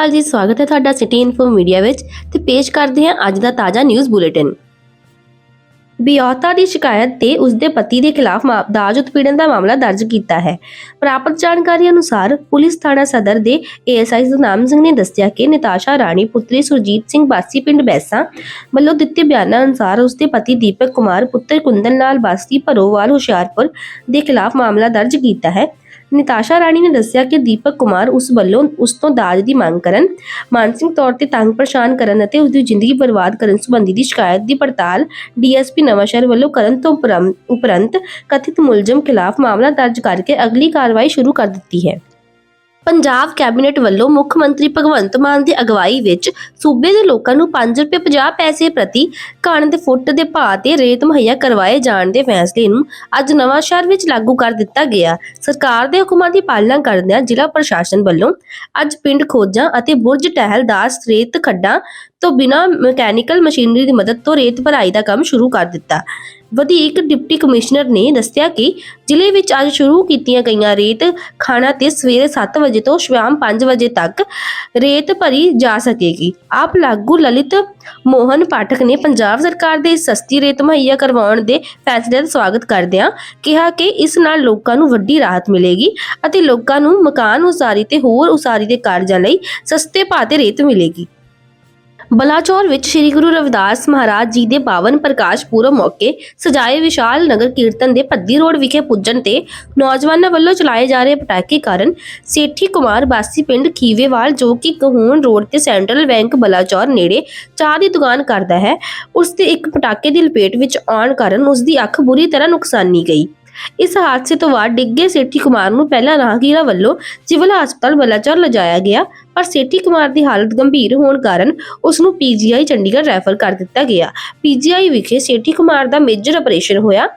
ਅਕਾਲ ਜੀ, ਸਵਾਗਤ ਹੈ ਤੁਹਾਡਾ ਸਿਟੀ ਇਨਫੋ ਮੀਡੀਆ ਵਿੱਚ ਤੇ ਪੇਸ਼ ਕਰਦੇ ਹਾਂ ਅੱਜ ਦਾ ਤਾਜ਼ਾ ਨਿਊਜ਼ ਬੁਲੇਟਿਨ। ਬਿਆਤਾ ਦੀ ਸ਼ਿਕਾਇਤ ਤੇ ਉਸ ਦੇ ਪਤੀ ਦੇ ਖਿਲਾਫ ਦਾਜ ਉਤਪੀੜਨ ਦਾ ਮਾਮਲਾ ਦਰਜ ਕੀਤਾ ਹੈ। ਪ੍ਰਾਪਤ ਜਾਣਕਾਰੀ ਅਨੁਸਾਰ ਪੁਲਿਸ ਥਾਣਾ ਸਦਰ ਦੇ ਏਐਸਆਈ ਸੁਨਾਮ ਸਿੰਘ ਨੇ ਦੱਸਿਆ ਕਿ ਨਿਤਾਸ਼ਾ ਰਾਣੀ, ਪੁੱਤਰੀ ਸੁਰਜੀਤ ਸਿੰਘ ਬਾਸੀ ਪਿੰਡ ਬੈਸਾ ਵੱਲੋਂ ਦਿੱਤੇ ਬਿਆਨਾਂ ਅਨੁਸਾਰ ਉਸ ਦੇ ਪਤੀ ਦੀਪਕ ਕੁਮਾਰ, ਪੁੱਤਰ ਕੁੰਦਨ ਲਾਲ ਬਾਸੀ ਭਰੋਵਾਲ ਹੁਸ਼ਿਆਰਪੁਰ ਦੇ ਖਿਲਾਫ ਮਾਮਲਾ ਦਰਜ ਕੀਤਾ ਹੈ। ਨਿਤਾਸ਼ਾ ਰਾਣੀ ਨੇ ਦੱਸਿਆ ਕਿ ਦੀਪਕ ਕੁਮਾਰ ਉਸ ਵੱਲੋਂ ਉਸ ਤੋਂ ਦਾਜ ਦੀ ਮੰਗ ਕਰਨ ਮਾਨਸਿਕ ਤੌਰ ਤੇ ਤੰਗ ਪਰੇਸ਼ਾਨ ਕਰਨ ਅਤੇ ਉਸ ਦੀ ਜ਼ਿੰਦਗੀ ਬਰਬਾਦ ਕਰਨ ਸੰਬੰਧੀ ਦੀ ਸ਼ਿਕਾਇਤ ਦੀ ਪੜਤਾਲ ਡੀਐਸਪੀ ਨਵਾਂਸ਼ਹਿਰ ਵੱਲੋਂ ਕਰਨ ਤੋਂ ਉਪਰੰ- ਉਪਰੰਤ ਕਥਿਤ ਮੁਲਜ਼ਮ ਖਿਲਾਫ ਮਾਮਲਾ ਦਰਜ ਕਰਕੇ ਅਗਲੀ ਕਾਰਵਾਈ ਸ਼ੁਰੂ ਕਰ ਦਿੱਤੀ ਹੈ। ਪੰਜਾਬ ਕੈਬਨਿਟ ਵੱਲੋਂ ਮੁੱਖ ਮੰਤਰੀ ਭਗਵੰਤ ਮਾਨ ਦੀ ਅਗਵਾਈ ਵਿੱਚ ਸੂਬੇ ਦੇ ਲੋਕਾਂ ਨੂੰ 5 ਰੁਪਏ 50 ਪੈਸੇ ਪ੍ਰਤੀ ਕਣ ਦੇ ਫੁੱਟ ਦੇ ਭਾਅ ਤੇ ਰੇਤ ਮੁਹੱਈਆ ਕਰਵਾਏ ਜਾਣ ਦੇ ਫੈਸਲੇ ਨੂੰ ਅੱਜ ਨਵਾਂ ਸ਼ਹਿਰ ਵਿੱਚ ਲਾਗੂ ਕਰ ਦਿੱਤਾ ਗਿਆ। ਸਰਕਾਰ ਦੇ ਹੁਕਮਾਂ ਦੀ ਪਾਲਣਾ ਕਰਦਿਆਂ ਜ਼ਿਲ੍ਹਾ ਪ੍ਰਸ਼ਾਸਨ ਵੱਲੋਂ ਅੱਜ ਪਿੰਡ ਖੋਜਾਂ ਅਤੇ ਬੁਰਜ ਟਹਿਲ ਦਾਸ ਰੇਤ ਖੱਡਾਂ ਤੋਂ ਬਿਨਾਂ ਮਕੈਨੀਕਲ ਮਸ਼ੀਨਰੀ ਦੀ ਮਦਦ ਤੋਂ ਰੇਤ ਭਰਾਈ ਦਾ ਕੰਮ ਸ਼ੁਰੂ ਕਰ ਦਿੱਤਾ। ਵਧੀਕ ਡਿਪਟੀ ਕਮਿਸ਼ਨਰ ਨੇ ਦੱਸਿਆ ਕਿ ਜ਼ਿਲ੍ਹੇ ਵਿੱਚ ਅੱਜ ਸ਼ੁਰੂ ਕੀਤੀਆਂ ਗਈਆਂ ਰੇਤ ਖਾਣਾ ਤੇ ਸਵੇਰੇ 7 ਵਜੇ ਤੋਂ ਸ਼ਾਮ 5 ਵਜੇ ਤੱਕ ਰੇਤ ਭਰੀ ਜਾ ਸਕੇਗੀ। ਆਪ ਲਾਗੂ ਲਲਿਤ ਮੋਹਨ ਪਾਠਕ ਨੇ ਪੰਜਾਬ ਸਰਕਾਰ ਦੇ ਇਸ ਸਸਤੀ ਰੇਤ ਮੁਹੱਈਆ ਕਰਵਾਉਣ ਦੇ ਫੈਸਲੇ ਦਾ ਸਵਾਗਤ ਕਰਦਿਆਂ ਕਿਹਾ ਕਿ ਇਸ ਨਾਲ ਲੋਕਾਂ ਨੂੰ ਵੱਡੀ ਰਾਹਤ ਮਿਲੇਗੀ ਅਤੇ ਲੋਕਾਂ ਨੂੰ ਮਕਾਨ ਉਸਾਰੀ ਤੇ ਹੋਰ ਉਸਾਰੀ ਦੇ ਕਾਰਜਾਂ ਲਈ ਸਸਤੇ ਭਾਅ ਤੇ ਰੇਤ ਮਿਲੇਗੀ। ਬਲਾਚੌਰ ਵਿੱਚ ਸ੍ਰੀ ਗੁਰੂ ਰਵਿਦਾਸ ਮਹਾਰਾਜ ਜੀ ਦੇ ਪਾਵਨ ਪ੍ਰਕਾਸ਼ ਪੁਰਬ ਮੌਕੇ ਸਜਾਏ ਵਿਸ਼ਾਲ ਨਗਰ ਕੀਰਤਨ ਦੇ ਪੱਦੀ ਰੋਡ ਵਿਖੇ ਪੁੱਜਣ ਤੇ ਨੌਜਵਾਨਾਂ ਵੱਲੋਂ ਚਲਾਏ ਜਾ ਰਹੇ ਪਟਾਕੇ ਕਾਰਨ ਸੇਠੀ ਕੁਮਾਰ ਬਾਸੀ ਪਿੰਡ ਖੀਵੇਵਾਲ, ਜੋ ਕਿ ਕਹੂਣ ਰੋਡ ਤੇ ਸੈਂਟਰਲ ਬੈਂਕ ਬਲਾਚੌਰ ਨੇੜੇ ਚਾਹ ਦੀ ਦੁਕਾਨ ਕਰਦਾ ਹੈ, ਉਸ ਦੇ ਇੱਕ ਪਟਾਕੇ ਦੀ ਲਪੇਟ ਵਿੱਚ ਆਉਣ ਕਾਰਨ ਉਸ ਦੀ ਅੱਖ ਬੁਰੀ ਤਰ੍ਹਾਂ ਨੁਕਸਾਨੀ ਗਈ। ਇਸ ਹਾਦਸੇ ਤੋਂ ਬਾਅਦ ਡਿੱਗੇ ਸੇਠੀ ਕੁਮਾਰ ਨੂੰ ਪਹਿਲਾਂ ਰਾਹਗੀਰਾਂ ਵੱਲੋਂ ਸਿਵਲ ਹਸਪਤਾਲ ਬਲਾਚੌਰ ਲਿਜਾਇਆ ਗਿਆ। ਪਰ ਸੇਠੀ ਕੁਮਾਰ ਦੀ ਹਾਲਤ ਗੰਭੀਰ ਹੋਣ ਕਾਰਨ ਉਸ ਨੂੰ ਪੀਜੀਆਈ ਚੰਡੀਗੜ੍ਹ ਰੈਫਰ ਕਰ ਦਿੱਤਾ ਗਿਆ। ਪੀਜੀਆਈ ਵਿਖੇ ਸੇਠੀ ਕੁਮਾਰ ਦਾ ਮੇਜਰ ਆਪਰੇਸ਼ਨ ਹੋਇਆ।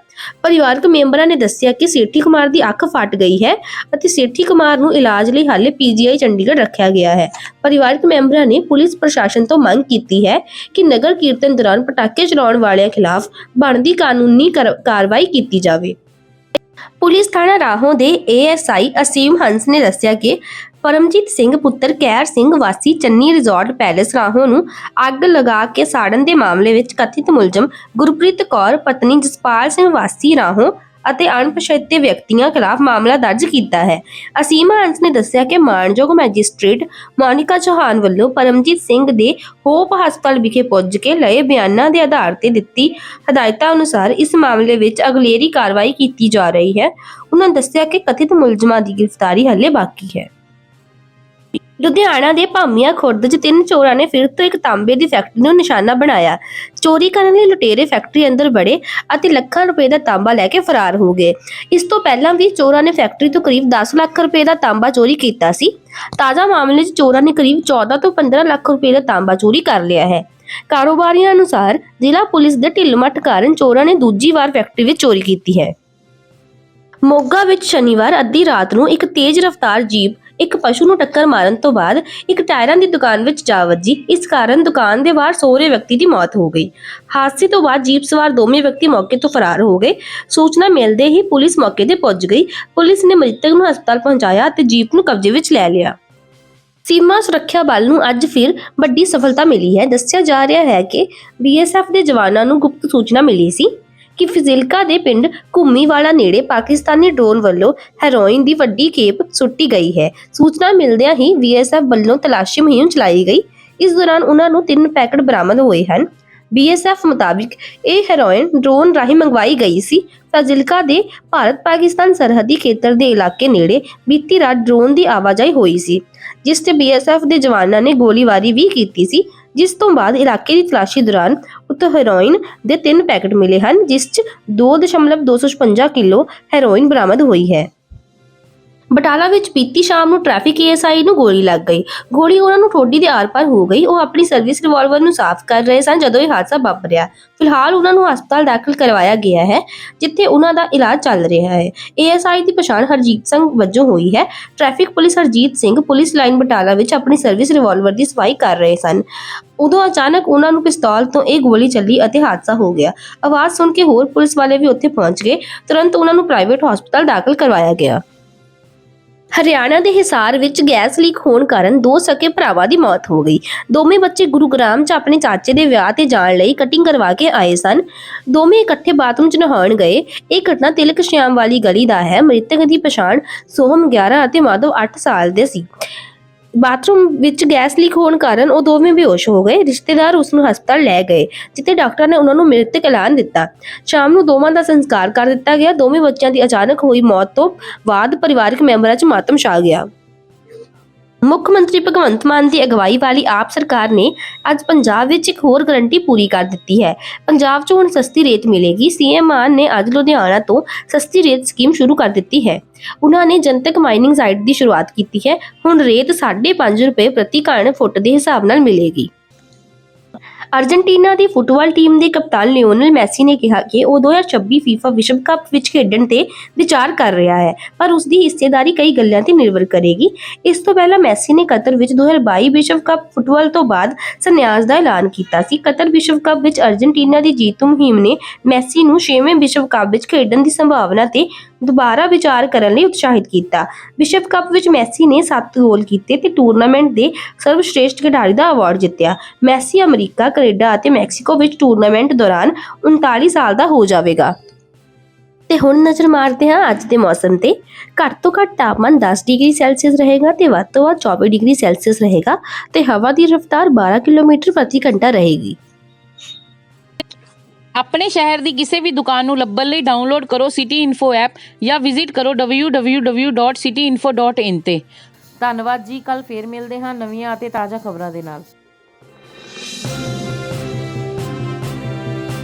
ਪਰਿਵਾਰਕ ਮੈਂਬਰਾਂ ਨੇ ਦੱਸਿਆ ਕਿ ਸੇਠੀ ਕੁਮਾਰ ਦੀ ਅੱਖ ਫਟ ਗਈ ਹੈ ਅਤੇ ਸੇਠੀ ਕੁਮਾਰ ਨੂੰ ਇਲਾਜ ਲਈ ਹਾਲੇ ਪੀਜੀਆਈ ਚੰਡੀਗੜ੍ਹ ਰੱਖਿਆ ਗਿਆ ਹੈ। ਪਰਿਵਾਰਕ ਮੈਂਬਰਾਂ ਨੇ ਪੁਲਿਸ ਪ੍ਰਸ਼ਾਸਨ ਤੋਂ ਮੰਗ ਕੀਤੀ ਹੈ ਕਿ ਨਗਰ ਕੀਰਤਨ ਦੌਰਾਨ ਪਟਾਕੇ ਚਲਾਉਣ ਵਾਲਿਆਂ ਖਿਲਾਫ ਬਣਦੀ ਕਾਨੂੰਨੀ ਕਰ- ਕਾਰਵਾਈ ਕੀਤੀ ਜਾਵੇ। ਪੁਲਿਸ ਥਾਣਾ ਰਾਹੋਂ ਦੇ ਏਐਸਆਈ ਅਸੀਮ ਹੰਸ ਨੇ ਦੱਸਿਆ ਕਿ ਪਰਮਜੀਤ ਸਿੰਘ ਪੁੱਤਰ ਕੈਰ ਸਿੰਘ ਵਾਸੀ ਚੰਨੀ ਰਿਜ਼ੋਰਟ ਪੈਲੇਸ ਰਾਹੋਂ ਨੂੰ ਅੱਗ ਲਗਾ ਕੇ ਸਾੜਨ ਦੇ ਮਾਮਲੇ ਵਿੱਚ ਕਥਿਤ ਮੁਲਜ਼ਮ ਗੁਰਪ੍ਰੀਤ ਕੌਰ, ਪਤਨੀ ਜਸਪਾਲ ਸਿੰਘ ਵਾਸੀ ਰਾਹੋਂ ਅਤੇ ਅਣਪਛਾਤੇ ਵਿਅਕਤੀਆਂ ਖਿਲਾਫ ਮਾਮਲਾ ਦਰਜ ਕੀਤਾ ਹੈ। ਅਸੀਮਾ ਹੰਸ ਨੇ ਦੱਸਿਆ ਕਿ ਮਾਨਯੋਗ ਮੈਜਿਸਟ੍ਰੇਟ ਮੋਨਿਕਾ ਚੌਹਾਨ ਵੱਲੋਂ ਪਰਮਜੀਤ ਸਿੰਘ ਦੇ ਹੋਪ ਹਸਪਤਾਲ ਵਿਖੇ ਪੁੱਜ ਕੇ ਲਏ ਬਿਆਨਾਂ ਦੇ ਆਧਾਰ ਤੇ ਦਿੱਤੀ ਹਦਾਇਤਾਂ ਅਨੁਸਾਰ ਇਸ ਮਾਮਲੇ ਵਿੱਚ ਅਗਲੇਰੀ ਕਾਰਵਾਈ ਕੀਤੀ ਜਾ ਰਹੀ ਹੈ। ਉਹਨਾਂ ਦੱਸਿਆ ਕਿ ਕਥਿਤ ਮੁਲਜ਼ਮਾਂ ਦੀ ਗ੍ਰਿਫਤਾਰੀ ਹੱਲੇ ਬਾਕੀ ਹੈ। ਲੁਧਿਆਣਾ ਦੇ ਭਾਮੀਆਂ ਖੁਰਦ 'ਚ ਤਿੰਨ ਚੋਰਾਂ ਨੇ ਫਿਰ ਤੋਂ ਇੱਕ ਤਾਂਬੇ ਦੀ ਫੈਕਟਰੀ ਨੂੰ ਨਿਸ਼ਾਨਾ ਬਣਾਇਆ। ਚੋਰੀ ਕਰਨ ਲਈ ਲੁਟੇਰੇ ਫੈਕਟਰੀ ਅੰਦਰ ਵੜੇ ਅਤੇ ਲੱਖਾਂ ਰੁਪਏ ਦਾ ਤਾਂਬਾ ਲੈ ਕੇ ਫਰਾਰ ਹੋ ਗਏ। ਇਸ ਤੋਂ ਪਹਿਲਾਂ ਵੀ ਚੋਰਾਂ ਨੇ ਫੈਕਟਰੀ ਤੋਂ ਕਰੀਬ 10 ਲੱਖ ਰੁਪਏ ਦਾ ਤਾਂਬਾ ਚੋਰੀ ਕੀਤਾ ਸੀ। ਤਾਜ਼ਾ ਮਾਮਲੇ 'ਚ ਚੋਰਾਂ ਨੇ ਕਰੀਬ 14 ਤੋਂ 15 ਲੱਖ ਰੁਪਏ ਦਾ ਤਾਂਬਾ ਚੋਰੀ ਕਰ ਲਿਆ ਹੈ। ਕਾਰੋਬਾਰੀਆਂ ਅਨੁਸਾਰ ਜ਼ਿਲ੍ਹਾ ਪੁਲਿਸ ਦੇ ਢਿੱਲਮੱਠ ਕਾਰਨ ਚੋਰਾਂ ਨੇ ਦੂਜੀ ਵਾਰ ਫੈਕਟਰੀ ਵਿੱਚ ਚੋਰੀ ਕੀਤੀ ਹੈ। ਮੋਗਾ ਵਿੱਚ ਸ਼ਨੀਵਾਰ ਅੱਧੀ ਰਾਤ ਨੂੰ ਇੱਕ ਤੇਜ਼ ਰਫ਼ਤਾਰ ਜੀਪ ਇੱਕ ਪਸ਼ੂ ਨੂੰ ਟੱਕਰ ਮਾਰਨ ਤੋਂ ਬਾਅਦ ਇੱਕ ਟਾਇਰਾਂ ਦੀ ਦੁਕਾਨ ਵਿੱਚ ਜਾ ਵੱਜੀ। ਇਸ ਕਾਰਨ ਦੁਕਾਨ ਦੇ ਬਾਹਰ ਸੋਹਰੇ ਵਿਅਕਤੀ ਦੀ ਮੌਤ ਹੋ ਗਈ। ਹਾਦਸੇ ਤੋਂ ਬਾਅਦ ਜੀਪ ਸਵਾਰ ਦੋਵੇਂ ਵਿਅਕਤੀ ਮੌਕੇ ਤੋਂ ਫਰਾਰ ਹੋ ਗਏ। ਸੂਚਨਾ ਮਿਲਦੇ ਹੀ ਪੁਲਿਸ ਮੌਕੇ ਤੇ ਪਹੁੰਚ ਗਈ। ਪੁਲਿਸ ਨੇ ਮ੍ਰਿਤਕ ਨੂੰ ਹਸਪਤਾਲ ਪਹੁੰਚਾਇਆ ਅਤੇ ਜੀਪ ਨੂੰ ਕਬਜ਼ੇ ਵਿੱਚ ਲੈ ਲਿਆ। ਸੀਮਾ ਸੁਰੱਖਿਆ ਬਲ ਨੂੰ ਅੱਜ ਫਿਰ ਵੱਡੀ ਸਫਲਤਾ ਮਿਲੀ ਹੈ। ਦੱਸਿਆ ਜਾ ਰਿਹਾ ਹੈ ਕਿ ਬੀਐਸਐਫ ਦੇ ਜਵਾਨਾਂ ਨੂੰ ਗੁਪਤ ਸੂਚਨਾ ਮਿਲੀ ਸੀ। ਕਿ ਫਿਜ਼ਿਲਕਾ ਦੇ ਪਿੰਡ ਘੁੰਮੀਵਾਲਾ ਨੇੜੇ ਪਾਕਿਸਤਾਨੀ ਡਰੋਨ ਵੱਲੋਂ ਹੈਰੋਇਨ ਦੀ ਵੱਡੀ ਖੇਪ ਸੁੱਟੀ ਗਈ ਹੈ। ਸੂਚਨਾ ਮਿਲਦਿਆਂ ਹੀ ਬੀਐਸਐਫ ਵੱਲੋਂ ਤਲਾਸ਼ੀ ਮੁਹਿੰਮ ਚਲਾਈ ਗਈ। ਇਸ ਦੌਰਾਨ ਉਹਨਾਂ ਨੂੰ ਤਿੰਨ ਪੈਕਟ ਬਰਾਮਦ ਹੋਏ ਹਨ। ਬੀਐਸਐਫ ਮੁਤਾਬਿਕ ਇਹ ਹੈਰੋਇਨ ਡਰੋਨ ਰਾਹੀਂ ਮੰਗਵਾਈ ਗਈ ਸੀ। ਫਾਜ਼ਿਲਕਾ ਦੇ ਭਾਰਤ ਪਾਕਿਸਤਾਨ ਸਰਹੱਦੀ ਖੇਤਰ ਦੇ ਇਲਾਕੇ ਨੇੜੇ ਬੀਤੀ ਰਾਤ ਡਰੋਨ ਦੀ ਆਵਾਜਾਈ ਹੋਈ ਸੀ, ਜਿਸ ਤੇ ਬੀਐਸਐਫ ਦੇ ਜਵਾਨਾਂ ਨੇ ਗੋਲੀਬਾਰੀ ਵੀ ਕੀਤੀ ਸੀ। ਜਿਸ ਤੋਂ ਬਾਅਦ ਇਲਾਕੇ ਦੀ ਤਲਾਸ਼ੀ ਦੌਰਾਨ ਉੱਥੇ ਹੈਰੋਇਨ ਦੇ ਤਿੰਨ ਪੈਕੇਟ ਮਿਲੇ ਹਨ, ਜਿਸ 'ਚ 2.256 ਕਿਲੋ ਹੈਰੋਇਨ ਬਰਾਮਦ ਹੋਈ ਹੈ। ਬਟਾਲਾ ਵਿੱਚ ਬੀਤੀ ਸ਼ਾਮ ਨੂੰ ਟ੍ਰੈਫਿਕ ਏਐਸਆਈ ਨੂੰ ਗੋਲੀ ਲੱਗ ਗਈ। ਗੋਲੀ ਉਹਨਾਂ ਨੂੰ ਠੋਡੀ ਦੇ ਆਰ-ਪਾਰ ਹੋ ਗਈ। ਉਹ ਆਪਣੀ ਸਰਵਿਸ ਰਿਵਾਲਵਰ ਨੂੰ ਸਾਫ਼ ਕਰ ਰਹੇ ਸਨ ਜਦੋਂ ਇਹ ਹਾਦਸਾ ਵਾਪਰਿਆ। ਫਿਲਹਾਲ ਉਹਨਾਂ ਨੂੰ ਹਸਪਤਾਲ ਦਾਖਲ ਕਰਵਾਇਆ ਗਿਆ ਹੈ, ਜਿੱਥੇ ਉਹਨਾਂ ਦਾ ਇਲਾਜ ਚੱਲ ਰਿਹਾ ਹੈ। ਏਐਸਆਈ ਦੀ ਪਛਾਣ ਹਰਜੀਤ ਸਿੰਘ ਵਜੋਂ ਹੋਈ ਹੈ। Traffic police Harjeet Singh police line Batala ਵਿੱਚ ਆਪਣੀ ਸਰਵਿਸ ਰਿਵਾਲਵਰ ਦੀ ਸਫ਼ਾਈ ਕਰ ਰਹੇ ਸਨ। ਉਦੋਂ ਅਚਾਨਕ ਉਹਨਾਂ ਨੂੰ ਪਿਸਤੌਲ ਤੋਂ ਇਹ ਗੋਲੀ ਚੱਲੀ ਅਤੇ ਹਾਦਸਾ ਹੋ ਗਿਆ। ਆਵਾਜ਼ ਸੁਣ ਕੇ ਹੋਰ ਪੁਲਿਸ ਵਾਲੇ ਵੀ ਉੱਥੇ ਪਹੁੰਚ ਗਏ। ਤੁਰੰਤ ਉਹਨਾਂ ਨੂੰ ਪ੍ਰਾਈਵੇਟ ਹਸਪਤਾਲ ਦਾਖਲ ਕਰਵਾਇਆ ਗਿਆ। ਹਰਿਆਣਾ ਦੇ ਹਿਸਾਰ ਵਿੱਚ ਗੈਸ ਲੀਕ ਹੋਣ ਕਾਰਨ ਦੋ ਸਕੇ ਭਰਾਵਾਂ ਦੀ ਮੌਤ ਹੋ ਗਈ। ਦੋਵੇਂ ਬੱਚੇ ਗੁਰੂਗ੍ਰਾਮ 'ਚ ਆਪਣੇ ਚਾਚੇ ਦੇ ਵਿਆਹ ਤੇ ਜਾਣ ਲਈ ਕਟਿੰਗ ਕਰਵਾ ਕੇ ਆਏ ਸਨ। ਦੋਵੇਂ ਇਕੱਠੇ ਬਾਥਰੂਮ 'ਚ ਨਹਾਉਣ ਗਏ। ਇਹ ਘਟਨਾ ਤਿਲਕ ਸ਼ਿਆਮ ਵਾਲੀ ਗਲੀ ਦਾ ਹੈ। ਮ੍ਰਿਤਕ ਦੀ ਪਛਾਣ ਸੋਹਮ 11 ਅਤੇ ਮਾਧਵ 8 ਸਾਲ ਦੇ ਸੀ। ਬਾਥਰੂਮ ਵਿੱਚ ਗੈਸ ਲੀਕ ਹੋਣ ਕਾਰਨ ਉਹ ਦੋਵੇਂ ਬੇਹੋਸ਼ ਹੋ ਗਏ। ਰਿਸ਼ਤੇਦਾਰ ਉਸ ਨੂੰ ਹਸਪਤਾਲ ਲੈ ਗਏ, ਜਿੱਥੇ ਡਾਕਟਰ ਨੇ ਉਹਨਾਂ ਨੂੰ ਮ੍ਰਿਤਕ ਐਲਾਨ ਦਿੱਤਾ। ਸ਼ਾਮ ਨੂੰ ਦੋਵਾਂ ਦਾ ਸੰਸਕਾਰ ਕਰ ਦਿੱਤਾ ਗਿਆ। ਦੋਵੇਂ ਬੱਚਿਆਂ ਦੀ ਅਚਾਨਕ ਹੋਈ ਮੌਤ ਤੋਂ ਬਾਅਦ ਪਰਿਵਾਰਕ ਮੈਂਬਰਾਂ 'ਚ ਮਾਤਮ ਛਾ ਗਿਆ। ਮੁੱਖ ਮੰਤਰੀ ਭਗਵੰਤ ਮਾਨ ਦੀ ਅਗਵਾਈ ਵਾਲੀ ਆਪ ਸਰਕਾਰ ਨੇ ਅੱਜ ਪੰਜਾਬ ਵਿੱਚ ਇੱਕ ਹੋਰ ਗਰੰਟੀ ਪੂਰੀ ਕਰ ਦਿੱਤੀ ਹੈ। ਪੰਜਾਬ 'ਚ ਹੁਣ ਸਸਤੀ ਰੇਤ ਮਿਲੇਗੀ। ਸੀਐਮ ਮਾਨ ਨੇ ਅੱਜ ਲੁਧਿਆਣਾ ਤੋਂ ਸਸਤੀ ਰੇਤ ਸਕੀਮ ਸ਼ੁਰੂ ਕਰ ਦਿੱਤੀ ਹੈ। ਉਹਨਾਂ ਨੇ ਜਨਤਕ ਮਾਈਨਿੰਗ ਸਾਈਟ ਦੀ ਸ਼ੁਰੂਆਤ ਕੀਤੀ ਹੈ। ਹੁਣ ਰੇਤ 5.5 ਰੁਪਏ ਪ੍ਰਤੀ ਘਣ ਫੁੱਟ ਦੇ ਹਿਸਾਬ ਨਾਲ ਮਿਲੇਗੀ। ਅਰਜਨਟੀਨਾ ਦੀ ਫੁੱਟਬਾਲ ਟੀਮ ਦੇ ਕਪਤਾਨ ਲਿਓਨਲ ਮੈਸੀ ਨੇ ਕਿਹਾ ਕਿ ਉਹ 2026 ਫੀਫਾ ਵਿਸ਼ਵ ਕੱਪ ਵਿੱਚ ਖੇਡਣ ਤੇ ਵਿਚਾਰ ਕਰ ਰਿਹਾ ਹੈ, ਪਰ ਉਸ ਦੀ ਹਿੱਸੇਦਾਰੀ ਕਈ ਗੱਲਾਂ ਤੇ ਨਿਰਭਰ ਕਰੇਗੀ। ਇਸ ਤੋਂ ਪਹਿਲਾਂ ਮੈਸੀ ਨੇ ਕਤਰ ਵਿੱਚ 2022 ਵਿਸ਼ਵ ਕੱਪ ਫੁੱਟਬਾਲ ਤੋਂ ਬਾਅਦ ਸੰਨਿਆਸ ਦਾ ਐਲਾਨ ਕੀਤਾ ਸੀ। ਕਤਰ ਵਿਸ਼ਵ ਕੱਪ ਵਿੱਚ ਅਰਜਨਟੀਨਾ ਦੀ ਜੀਤ ਮੁਹਿੰਮ ਨੇ ਮੈਸੀ ਨੂੰ 6ਵੇਂ ਵਿਸ਼ਵ ਕੱਪ ਵਿੱਚ ਖੇਡਣ ਦੀ ਸੰਭਾਵਨਾ ਤੇ ਦੁਬਾਰਾ ਵਿਚਾਰ ਕਰਨ ਲਈ ਉਤਸ਼ਾਹਿਤ ਕੀਤਾ। ਵਿਸ਼ਵ ਕੱਪ ਵਿੱਚ ਮੈਸੀ ਨੇ 7 ਗੋਲ ਕੀਤੇ ਤੇ ਟੂਰਨਾਮੈਂਟ ਦੇ ਸਰਵਸ਼੍ਰੇਸ਼ਟ ਖਿਡਾਰੀ ਦਾ ਅਵਾਰਡ ਜਿੱਤਿਆ। ਮੈਸੀ ਅਮਰੀਕਾ ਕੈਨੇਡਾ ਅਤੇ ਮੈਕਸੀਕੋ ਵਿੱਚ ਟੂਰਨਾਮੈਂਟ ਦੌਰਾਨ 39 ਸਾਲ ਦਾ ਹੋ ਜਾਵੇਗਾ। ਤੇ ਹੁਣ ਨਜ਼ਰ ਮਾਰਦੇ ਹਾਂ ਅੱਜ ਦੇ ਮੌਸਮ ਤੇ। ਘੱਟ ਤੋਂ ਘੱਟ ਤਾਪਮਾਨ 10 ਡਿਗਰੀ ਸੈਲਸੀਅਸ ਰਹੇਗਾ ਤੇ ਵੱਧ ਤੋਂ ਵੱਧ 24 ਡਿਗਰੀ ਸੈਲਸੀਅਸ ਰਹੇਗਾ ਤੇ ਹਵਾ ਦੀ ਰਫ਼ਤਾਰ 12 ਕਿਲੋਮੀਟਰ ਪ੍ਰਤੀ ਘੰਟਾ ਰਹੇਗੀ। ਆਪਣੇ ਸ਼ਹਿਰ ਦੀ ਕਿਸੇ ਵੀ ਦੁਕਾਨ ਨੂੰ ਲੱਭਣ ਲਈ ਡਾਊਨਲੋਡ ਕਰੋ ਸਿਟੀ ਇਨਫੋ ਐਪ ਜਾਂ ਵਿਜ਼ਿਟ ਕਰੋ www.cityinfo.in ਤੇ। ਧੰਨਵਾਦ ਜੀ ਕੱਲ ਫੇਰ ਮਿਲਦੇ ਹਾਂ ਨਵੀਆਂ ਅਤੇ ਤਾਜ਼ਾ ਖਬਰਾਂ ਦੇ ਨਾਲ।